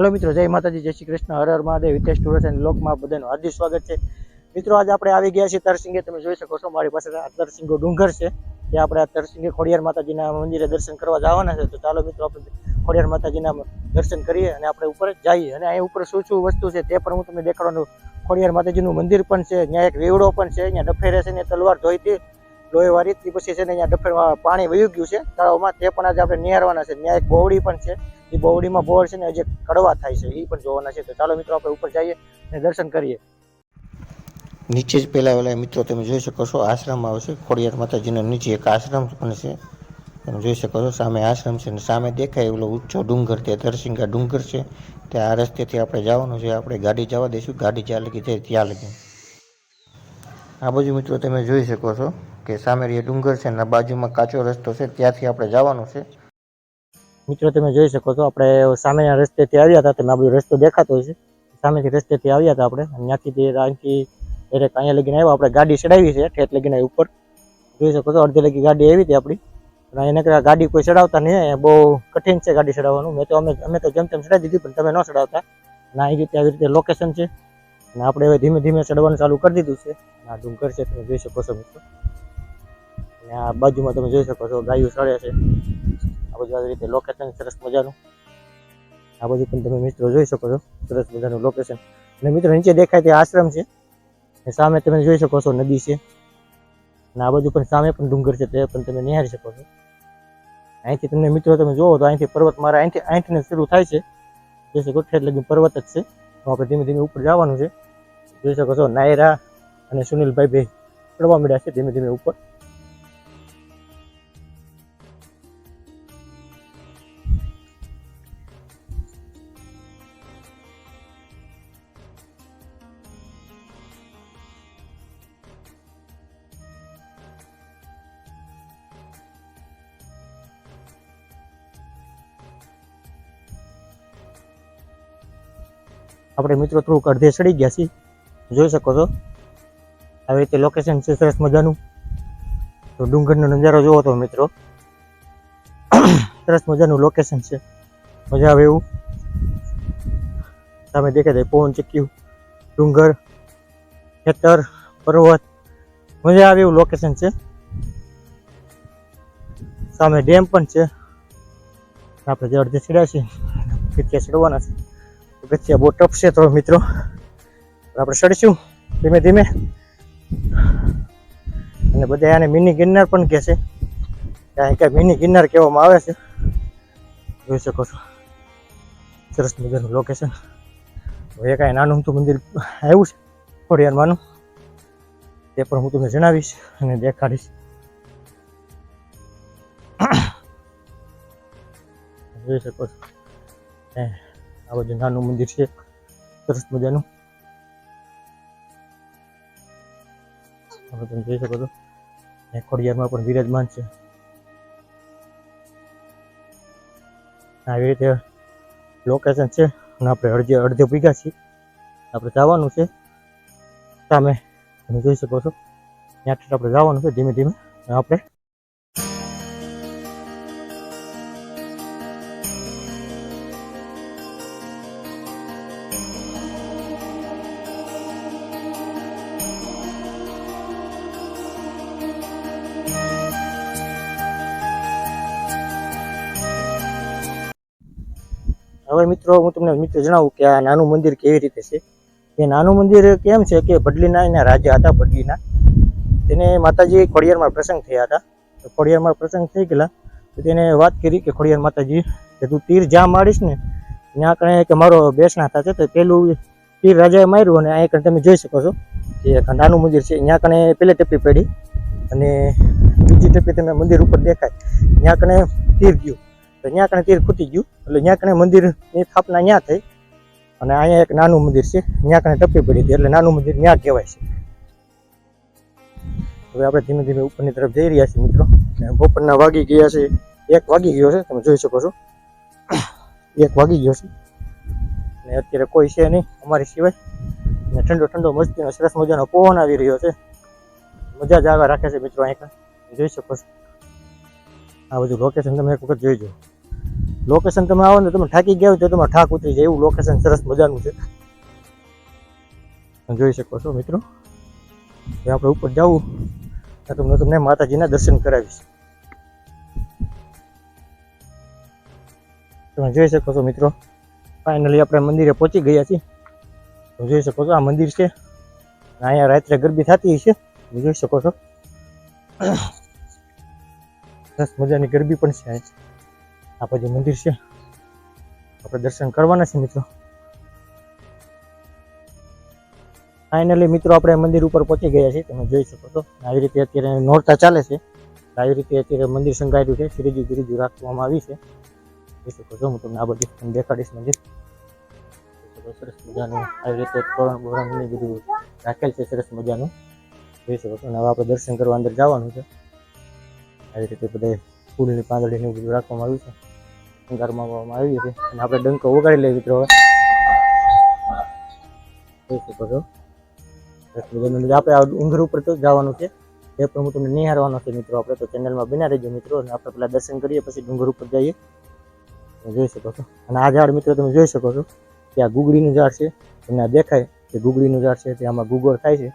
હાલો મિત્રો, જય માતાજી, જય શ્રી કૃષ્ણ. હર હર મહાદેવ, હિતેશ ટુરસ એન્ડ લોકમાં બધાનું હાર્દિક સ્વાગત છે. મિત્રો, આજે આપણે આવી ગયા છીએ તરસિંગે. તમે જોઈ શકો છો, મારી પાસે આ તરસિંગો ડુંગર છે. ત્યાં આપણે આ તરસિંગે ખોડિયાર માતાજીના મંદિરે દર્શન કરવા જવાના છે. તો ચાલો મિત્રો, આપણે ખોડિયાર માતાજીના દર્શન કરીએ અને આપણે ઉપર જઈએ. અને અહીં ઉપર શું શું વસ્તુ છે તે પણ હું તમને દેખાડવાનું. ખોડિયાર માતાજીનું મંદિર પણ છે, ત્યાં એક વેવડો પણ છે અહીંયા ડફેરે છે ને તલવાર ધોઈતી. લોહીવાળી તે પછી છે ને અહીંયા ડફેરમાં પાણી વયું ગયું છે. તળાવમાં તે પણ આજે આપણે નિહાળવાના છે. ત્યાં એક બોવડી પણ છે. એ બોવડીમાં બોર છે ને જે કડવા થાય છે. એ પણ જોવાના છે. તો ચાલો મિત્રો આપણે ઉપર જઈએ અને દર્શન કરીએ. નીચે જ પહેલાં પહેલાં મિત્રો તમે જોઈ શકો છો, આશ્રમ આવશે. ખોડિયાર માતાજીના નીચે એક આશ્રમ પણ છે. તમે જોઈ શકો છો, સામે આશ્રમ છે અને સામે દેખાય એવો ઊંચો ડુંગર ત્યાં દરસિંગા ડુંગર છે. ત્યાં આ રસ્તેથી આપણે જવાનું છે. આપણે ગાડી જવા દઈશું. ગાડી જ્યાં લગી જાય ત્યાં લગી. આ બાજુ મિત્રો તમે જોઈ શકો છો. કે સામે જે ડુંગર છે ને બાજુમાં કાચો રસ્તો છે, ત્યાંથી આપણે જવાનું છે. મિત્રો, તમે જોઈ શકો છો, આપણે સામેના રસ્તેથી આવ્યા હતા, તમે આ બધો રસ્તો દેખાતો છે. સામેથી રસ્તેથી આવ્યા હતા આપણે ત્યાંથી તે અહીંથી એટલે અહીંયા લગીને આવ્યા. આપણે ગાડી ચડાવી છે, ઠેઠ લગીને ઉપર. જોઈ શકો છો, અડધી લગી ગાડી આવી હતી આપણી. પણ એને કદાચ ગાડી કોઈ ચડાવતા નહીં બહુ કઠિન છે ગાડી ચડાવવાનું. મેં તો અમે અમે તો જેમ તેમ ચડાવી દીધી, પણ તમે ન ચડાવતા. ના અહીં રીતે આવી રીતે લોકેશન છે. અને આપણે હવે ધીમે ધીમે ચડવાનું ચાલુ કરી દીધું છે. આ ડુંગર છે, તમે જોઈ શકો છો, મિત્રો. અને આ બાજુમાં તમે જોઈ શકો છો ગાયો સળે છે. આ બધું આવી રીતે લોકેશન સરસ મજાનું. આ બધું પણ તમે મિત્રો જોઈ શકો છો, સરસ મજાનું લોકેશન અને મિત્રો નીચે દેખાય તે આશ્રમ છે. અને સામે તમે જોઈ શકો છો નદી છે. અને આ બાજુ પણ સામે પણ ડુંગર છે, તે પણ તમે નિહાળી શકો છો. અહીંથી તમને મિત્રો તમે જોવો તો અહીંથી પર્વત મારા અહીંથી અહીંથી શરૂ થાય છે. જોઈ શકો ઠેર લગી પર્વત જ છે. આપણે ધીમે ધીમે ઉપર જવાનું છે. જોઈ શકો છો નાયરા અને સુનિલભાઈ ભાઈ પડવા મળ્યા છે ધીમે ધીમે ઉપર. આપણે મિત્રો થોડુંક અડધે સડી ગયા છીએ. જોઈ શકો છો. આવી રીતે લોકેશન છે, સરસ મજાનું. તો ડુંગરનો નજારો જોવો તો મિત્રો. સરસ મજાનું લોકેશન છે. મજા આવે એવું. સામે દેખાય છે પવન ચક્યું. ડુંગર, ખેતર, પર્વત. મજા આવે એવું લોકેશન છે. સામે ડેમ પણ છે. આપણે જે અડધે ચડ્યા છીએ ચડવાના છે. ગચ્યા બહુ ટફ છે તો મિત્રો આપણે ચડીશું ધીમે ધીમે. અને બધા આને મિની ગિરનાર પણ કહે છે. ત્યાં કે મિની ગિરનાર કહેવામાં આવે છે. જોઈ શકો છો. સરસ મજાનું લોકેશન હવે કાંઈ નાનું અમથું મંદિર આવ્યું છે, ખોડિયારમાંનું. તે પણ હું તમને જણાવીશ અને દેખાડીશ. જોઈ શકો છો. આ બાજુ નાનું મંદિર છે. સરસ મજાનું. તમે જોઈ શકો છો ખોડિયારમાં પણ વિરાજમાન છે. આવી રીતે લોકેશન છે અને આપણે અડધે અડધે ભીગા છીએ. આપણે જવાનું છે સામે. તમે જોઈ શકો છો, ત્યાંથી આપણે જવાનું છે ધીમે ધીમે. આપણે મિત્રો હું તમને મિત્રો જણાવું કે આ નાનું મંદિર કેવી રીતે છે? એ નાનું મંદિર કેમ છે કે ભડલીના એના રાજા હતા, ભડલીના. તેને માતાજી ખોડિયારમાં પ્રસંગ થયા હતા. તો ખોડિયારમાં પ્રસંગ થઈ ગયેલા. તો તેને વાત કરી કે, ખોડિયાર માતાજી, કે તું તીર જ્યાં મારીશ ને, ત્યાં કણે કે મારો બેસણા થશે. તો પેલું તીર રાજાએ માર્યું અને અહીંયા કણે તમે જોઈ શકો છો કે નાનું મંદિર છે. ત્યાં કણે પેલે ટપી પડી અને બીજી ટપી તમે મંદિર ઉપર દેખાય. ત્યાં કણે તીર ગયું. તો ત્યાં કણે તીર ખૂટી ગયું. એટલે ત્યાં કણે મંદિરની સ્થાપના ત્યાં થઈ. અને અહીંયા એક નાનું મંદિર છે. ત્યાં કણે ટપી પડી હતી. એટલે નાનું મંદિર ત્યાં કહેવાય છે. હવે આપણે ધીમે ધીમે ઉપરની તરફ જઈ રહ્યા છીએ મિત્રો. અને બપોરના વાગી ગયા છે. એક વાગી ગયો છે. તમે જોઈ શકો છો. એક વાગી ગયો છે. અને અત્યારે કોઈ છે નહીં અમારી સિવાય. અને ઠંડો ઠંડો મસ્તીનો, સરસ મજાનો પવન આવી રહ્યો છે. મજા જ આવ્યા રાખે છે મિત્રો અહીંયા. જોઈ શકો છો. આ બધું લોકેશન તમે એક વખત જોઈ જુઓ. લોકેશન તમે આવો ને, તમે થાકી ગયા હોય તો તમારે ઠાક ઉતરી જાય, એવું લોકેશન સરસ મજાનું છે. જોઈ શકો છો મિત્રો. આપણે ઉપર જવું. તમને તમને માતાજીના દર્શન કરાવીશ. તમે જોઈ શકો છો મિત્રો ફાઇનલી આપણે મંદિરે પહોંચી ગયા છીએ. તમે જોઈ શકો છો આ મંદિર છે. અહીંયા રાત્રે ગરબી થતી છે તમે જોઈ શકો છો. સરસ મજાની ગરબી પણ છે અહીં. આ પછી મંદિર છે. આપણે દર્શન કરવાના છે મિત્રો. ફાઇનલી મિત્રો આપણે મંદિર ઉપર પહોંચી ગયા છીએ. તમે જોઈ શકો છો. આવી રીતે અત્યારે નોરતા ચાલે છે. આવી રીતે અત્યારે મંદિર સંઘાયું છે. શ્રીજી ગિરિજી રાખવામાં આવી છે. જોઈ શકો છો, હું તમને આ બધું દેખાડીશ મંદિર. સરસ મજાનું આવી રીતે તોરણ બોરણ બધું રાખેલ છે. સરસ મજાનું. જોઈ શકો છો, અને હવે આપણે દર્શન કરવા અંદર જવાનું છે. આવી રીતે બધા ફૂલની પાંદડી ને એવું બધું રાખવામાં આવ્યું છે. શણગારમાં આવી છે અને આપણે ડંકો વગાડી લઈએ મિત્રો હવે. આપણે આ ઉપર તો જવાનું છે. એ પણ હું તમને નિહારવાનો છે મિત્રો આપણે. તો ચેનલમાં બિના રહેજો મિત્રો. અને આપણે પેલા દર્શન કરીએ, પછી ડુંગર ઉપર જઈએ. જોઈ શકો છો. અને આ ઝાડ મિત્રો તમે જોઈ શકો છો કે આ ગુગળીનું ઝાડ છે. તમને દેખાય કે ગુગળીનું ઝાડ છે. તે આમાં ગુગળ થાય છે.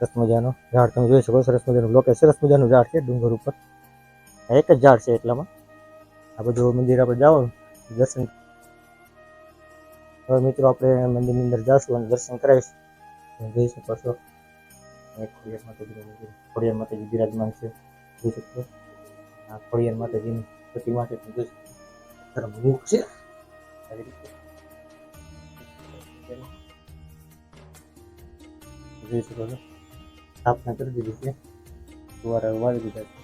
સરસ મજાનો ઝાડ તમે જોઈ શકો સરસ મજાનું, લોકે સરસ મજાનું ઝાડ છે ડુંગર ઉપર. એક જ ઝાડ છે એટલામાં. આ બધું મંદિર આપણે જવાનું દર્શન હવે મિત્રો આપણે મંદિરની અંદર જાશું અને દર્શન કરાવીશું તમે જોઈ શકો છો એક ખોડિયાર માતાજીનું મંદિર ખોડિયાર માતાજી બિરાજમાન છે જોઈ શકો છો આ ખોડિયાર માતાજીની પ્રતિમા છે તમે જોઈ શકો છો ધર્મ મુખ છે આવી રીતે જોઈ શકો છો સ્થાપના કરી દીધી છે દ્વારા વાળી દીધા છે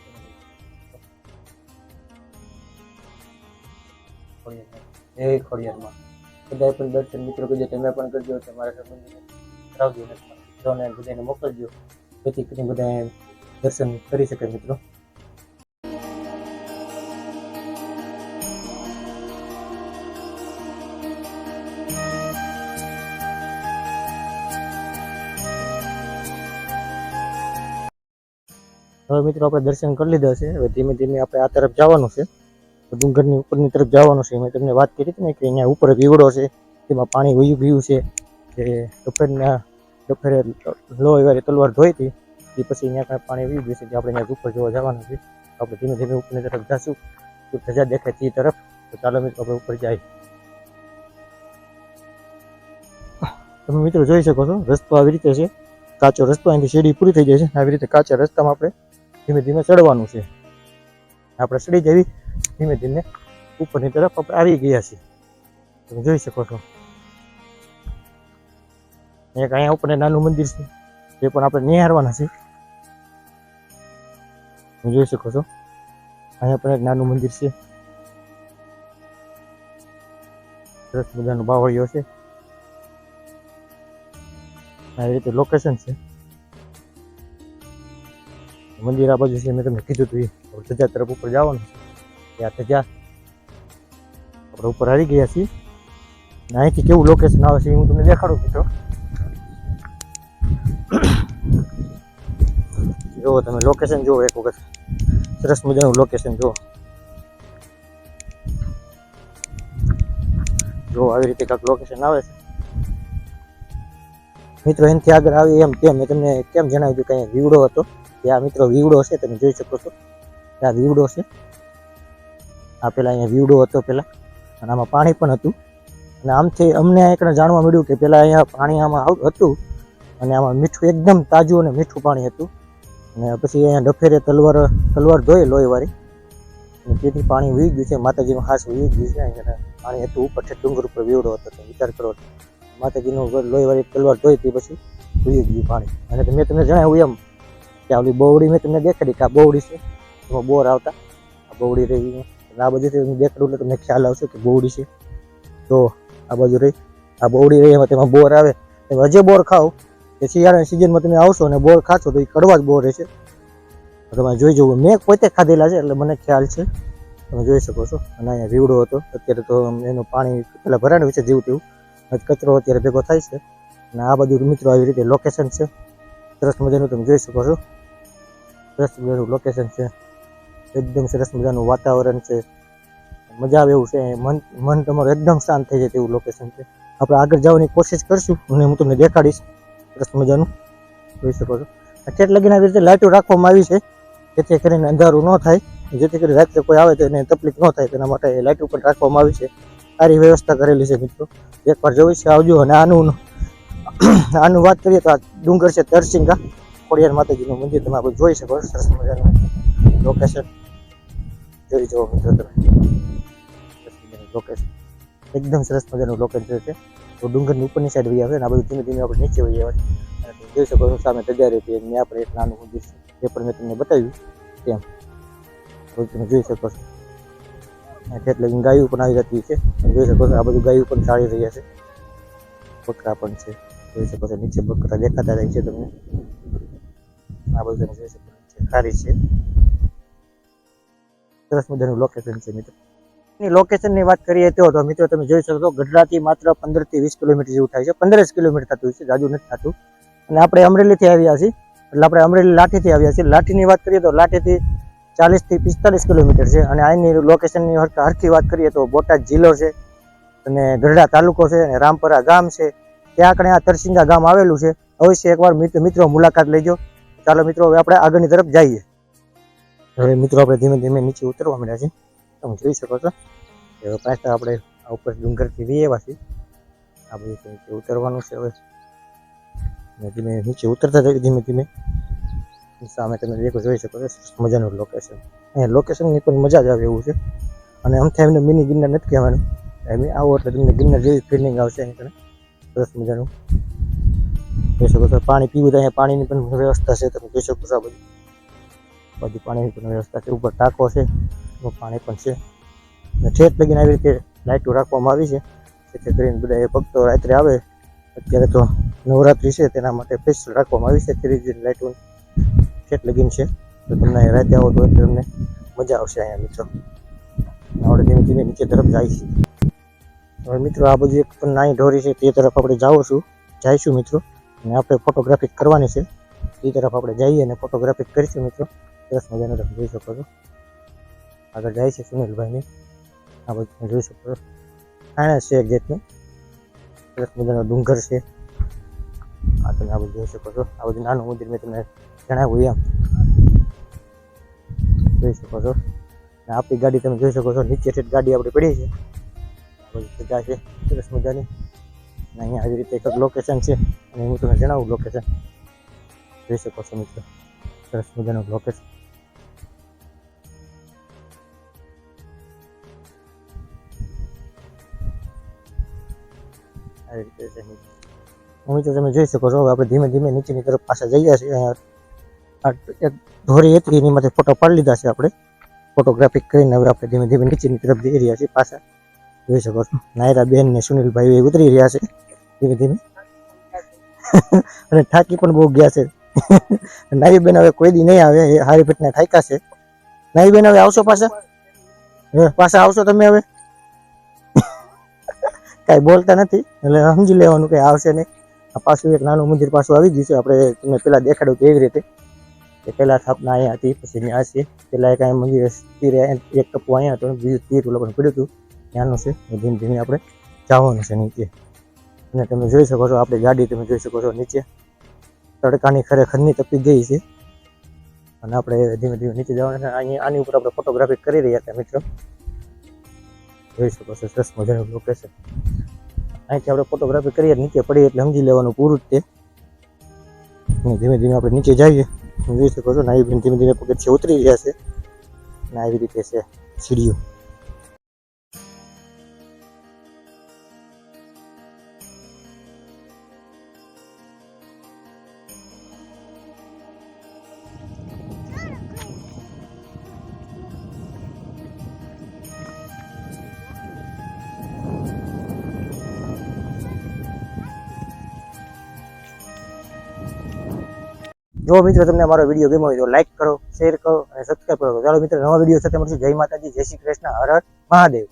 ખોડિયારમાં જય ખોડિયારમાં બધાએ પણ દર્શન મિત્રો કરજો તમે પણ કરજો તમારા સંબંધીને કરાવજો અને તમારા મિત્રોને બધાને મોકલજો. જેથી કરીને બધા દર્શન કરી શકે મિત્રો. હવે મિત્રો આપણે દર્શન કરી લીધા છે. હવે ધીમે ધીમે આપણે આ તરફ જવાનું છે. તો ડુંગરની ઉપરની તરફ જવાનું છે. મેં તમને વાત કરી હતી ને કે અહીંયા ઉપર વીવડો છે. તેમાં પાણી વયું ગયું છે કે ડફરના ડફરે લો એવા તલવાર ધોઈ હતી, એ પછી અહીંયા કાંઈ પાણી વયું ગયું છે કે આપણે અહીંયા ઉપર જોવા જવાનું છે. આપણે ધીમે ધીમે ઉપરની તરફ જશું. તો ધજા દેખાય તે તરફ. તો ચાલો મિત્રો, આપણે ઉપર જાય તમે મિત્રો જોઈ શકો છો, રસ્તો આવી રીતે છે. કાચો રસ્તો, અહીંથી સીડી પૂરી થઈ જાય છે. આવી રીતે કાચા રસ્તામાં આપણે ધીમે ધીમે ચડવાનું છે. આપણે ચડી જવી ધીમે ધીમે ઉપરની તરફ આપણે આવી ગયા છીએ. તમે જોઈ શકો છો. એક અહીંયા ઉપર નાનું મંદિર છે તે પણ આપણે નિહાળવાના છે તમે જોઈ શકો છો. અહીંયા પણ એક નાનું મંદિર છે. સરસ મજાનું બાવળીઓ છે. આવી રીતે લોકેશન છે. મંદિર આ બાજુ છે, મેં તમને કીધું હતું એ. ધજા તરફ ઉપર જવાનું છે. ત્યાં આપણે ઉપર આવી ગયા છીએ. અહીંથી કેવું લોકેશન આવે છે હું તમને દેખાડું મિત્રો. જુઓ તમે લોકેશન જુઓ એક વખત. સરસ મજાનું લોકેશન જુઓ. જો આવી રીતે કાંક લોકેશન આવે છે. મિત્રો, એનાથી આગળ આવી એમ તેમ મેં તમને કેમ જણાવ્યું કે અહીંયા વિવડો હતો. ત્યાં મિત્રો વિવડો છે, તમે જોઈ શકો છો. ત્યાં આ વિવડો છે. આ પેલા અહીંયા વિવડો હતો પેલા. અને આમાં પાણી પણ હતું. અને આમથી અમને એક જાણવા મળ્યું કે પેલા અહીંયા પાણી આમાં હતું. અને આમાં મીઠું એકદમ તાજું અને મીઠું પાણી હતું. અને પછી અહીંયા ડફેરે તલવાર તલવાર ધોઈ લોહીવાળી અને તેથી પાણી વી ગયું છે. માતાજીનું ખાસ વી ગયું છે. અહીંયા પાણી હતું. ઉપર ડુંગર ઉપર વિવડો હતો. તો વિચાર કરો. માતાજીનું લોહીવાળી તલવાર ધોઈ હતી પછી વી ગયું પાણી. અને મેં તમને જણાવ્યું એમ કે આ ઓલી બોવડી મેં તમને દેખાડી કે આ બોવડી છે. એમાં બોર આવતા. આ બોવડી રહી આ બધું હું દેખાડું એટલે તમને ખ્યાલ આવશે કે બોવડી છે. તો આ બાજુ રહી. આ બોવડી રહી, એમાં તેમાં બોર આવે. તમે હજે બોર ખાઓ. કે શિયાળાની સિઝનમાં તમે આવશો અને બોર ખાશો તો એ કડવા જ બોર રહેશે. તમે જોઈ જવું મેં પોતે ખાધેલા છે એટલે મને ખ્યાલ છે. તમે જોઈ શકો છો. અને અહીંયા રીવડો હતો. અત્યારે તો એનું પાણી પેલા ભરાણ્યું છે જેવું તેવું. કચરો અત્યારે ભેગો થાય છે. અને આ બધું મિત્રો આવી રીતે લોકેશન છે. સરસ મજાનું તમે જોઈ શકો છો. સરસ મજાનું લોકેશન છે. એકદમ સરસ મજાનું વાતાવરણ છે. મજા આવે એવું છે. મન મન તમારું એકદમ શાંત થઈ જાય તેવું લોકેશન છે. આપણે આગળ જવાની કોશિશ કરશું અને હું તમને દેખાડીશ. સરસ મજાનું. જોઈ શકો છો. ઠેઠ લગીને આવી રીતે લાઇટો રાખવામાં આવી છે. જેથી કરીને અંધારું ન થાય. જેથી કરી રાત્રે કોઈ આવે તો એને તકલીફ ન થાય. તેના માટે લાઇટો ઉપર રાખવામાં આવી છે. સારી વ્યવસ્થા કરેલી છે મિત્રો. એકવાર જોઈશ આવજો. અને આનું આનું વાત કરીએ તો આ ડુંગર છે તરસિંગા. ખોડિયાર માતાજીનું મંદિર. તમે આપણે જોઈ શકો. સરસ મજાનું. લોકેશન જોઈ જુઓ મિત્રો તમે લોકેશન એકદમ સરસ મજાનું લોકેશન છે તો. ડુંગરની ઉપરની સાઈડ વહી આવે ને, આ બધું ધીમે ધીમે આપણે નીચે વહી આવે. અને તમે જોઈ શકો છો સામે તજારી હતી ત્યાં પણ એક નાનું મંદિર છે. એ પણ મેં તમને બતાવ્યું. તેમ તો તમે જોઈ શકો છો. અને ઠેઠ લગીને ગાયું પણ આવી જતી છે. તમે જોઈ શકો છો આ બધું ગાયું પણ ચાલી રહ્યા છે. બકરા પણ છે. જોઈ શકો છો નીચે બકરા દેખાતા રહે છે તમને. આ બધું તમે જોઈ શકો છો. નીચે ખારી છે. સરસ મજાનું લોકેશન છે મિત્રો. ની લોકેશનની વાત કરીએ તો તો મિત્રો તમે જોઈ શકો ગઢડાથી માત્ર પંદરથી વીસ કિલોમીટર જેવું થાય છે. પંદર જ કિલોમીટર થતું છે, જાજુ નથી થતું. અને આપણે અમરેલીથી આવ્યા છીએ. એટલે આપણે અમરેલી લાઠીથી આવ્યા છીએ. લાઠીની વાત કરીએ તો લાઠીથી ચાલીસથી પિસ્તાલીસ કિલોમીટર છે. અને અહીંની લોકેશનની હરખી વાત કરીએ તો બોટાદ જિલ્લો છે, અને ગઢડા તાલુકો છે, અને રામપરા ગામ છે. ત્યાં આગળ આ તરસિંગા ગામ આવેલું છે. અવશ્ય એકવાર મિત્ર મિત્રો મુલાકાત લેજો. ચાલો મિત્રો, હવે આપણે આગળની તરફ જઈએ. હવે મિત્રો, આપણે ધીમે ધીમે નીચે ઉતરવા મળ્યા છે તમે જોઈ શકો છો હવે પાછા આપણે આ ઉપર ડુંગરથી વી આવ્યા છીએ આ બધું નીચે ઉતરવાનું છે હવે. ધીમે નીચે ઉતરતા જઈએ ધીમે ધીમે. સામે તમે દેખો જોઈ શકો છો મજાનું લોકેશન અહીંયા લોકેશનની પણ મજા જ આવે એવું છે. અને આમથી એમને મિની ગિરનાર નથી કહેવાનું. એમ આવો એટલે તમને ગિરનાર જેવી ફિલિંગ આવશે અહીં તમે સરસ મજાનું. જોઈ શકો છો, પાણી પીવું તો અહીંયા પાણીની પણ વ્યવસ્થા છે, તમે જોઈ શકો છો આ બધી. બધી પાણીની પણ વ્યવસ્થા છે, ઉપર ટાંકો છે પાણી પણ છે. અને ઠેઠ લગીને આવી રીતે લાઇટો રાખવામાં આવી છે, જેથી કરીને બધા એ ભક્તો રાત્રે આવે, અત્યારે તો નવરાત્રિ છે, તેના માટે સ્પેશિયલ રાખવામાં આવી છે ત્રીજી લાઇટો ઠેઠ લગીન છે. તો તમને રાતે આવો તો તમને મજા આવશે અહીંયા, મિત્રો. આપણે ધીમે ધીમે નીચે તરફ જાય છે. હવે મિત્રો, આ બધું એક પણ નાની ઢોરી છે, તે તરફ આપણે જાઓ છું. જઈશું, મિત્રો. અને આપણે ફોટોગ્રાફી કરવાની છે. એ તરફ આપણે જઈએ અને ફોટોગ્રાફી કરીશું, મિત્રો. સરસ મજાનો તમે જોઈ શકો છો. આગળ જાય છે સુનિલભાઈની આ બધું તમે જોઈ શકો છો. આણા છે એક જાતનું સરસ મજાનો ડુંગર છે. આ તમે આ બધું જોઈ શકો છો. આ બધું નાનું મંદિર મેં તમને જણાવ્યું એમ. જોઈ શકો છો. આપણી ગાડી તમે જોઈ શકો છો. નીચે ઠેઠ ગાડી આપણી પડી છે. આ છે. સરસ મજાની. અને અહીંયા આવી રીતે એક લોકેશન છે. અને હું તમને જણાવું લોકેશન જોઈ શકો છો મિત્રો. સરસ મજાનું લોકેશન આવી હું તો તમે જોઈ શકો છો, હવે આપણે ધીમે ધીમે નીચેની તરફ પાછા જઈએ છીએ. અહીંયા એક ધોરી હતી, એની માટે ફોટો પાડી લીધા છે આપણે. ફોટોગ્રાફી કરીને હવે આપણે ધીમે ધીમે નીચેની તરફ જઈ રહ્યા છીએ પાછા. જોઈ શકો છો, નાયરા બેન ને સુનિલભાઈ ઉતરી રહ્યા છે ધીમે ધીમે. અને થાકી પણ બહુ ગયા છે. નારી બેન હવે કોઈ દી નહીં આવે, એ હારી ફીટને થાક્યા છે. નારી બેન હવે આવશો પાછા? પાછા આવશો તમે હવે? કાંઈ બોલતા નથી. એટલે સમજી લેવાનું કે આવશે નહીં. આ પાછું એક નાનું મંદિર પાછું આવી ગયું છે. આપણે તમને પહેલાં દેખાડ્યું કેવી રીતે? કે પહેલાં સ્થાપના અહીંયા હતી, પછી ત્યાં છે. પહેલાં એક અહીંયા મંદિર તીર એક ટપુ અહીંયા હતું. બીજું તીર લોકોને પડ્યું હતું. ત્યાંનું છે. ધીમે ધીમે આપણે જવાનું છે નીચે. અને તમે જોઈ શકો છો, આપણી ગાડી તમે જોઈ શકો છો નીચે. તડકાની ખરેખરની તપી ગઈ છે. અને આપણે ધીમે ધીમે નીચે જવાનું છે. અહીંયા આની ઉપર આપણે ફોટોગ્રાફી કરી રહ્યા હતા મિત્રો. જોઈ શકો છો સરસ મજાનું લોકેશન અહીંથી આપણે ફોટોગ્રાફી કરીએ, નીચે પડીએ એટલે સમજી લેવાનું પૂરું જ તે. ધીમે ધીમે આપણે નીચે જઈએ. જોઈ શકો છો, નાઈ ધીમે ધીમે પગથિયે ઉતરી ગયા છે. અને આવી રીતે છે સીડીઓ. જો મિત્રો તમને અમારો વીડિયો ગમ્યો હોય તો લાઈક કરો શેર કરો અને સબસ્ક્રાઈબ કરો. ચાલો મિત્રો, નવા વીડિયો સાથે મળશું. જય માતાજી, જય શ્રી કૃષ્ણ, હર હર મહાદેવ.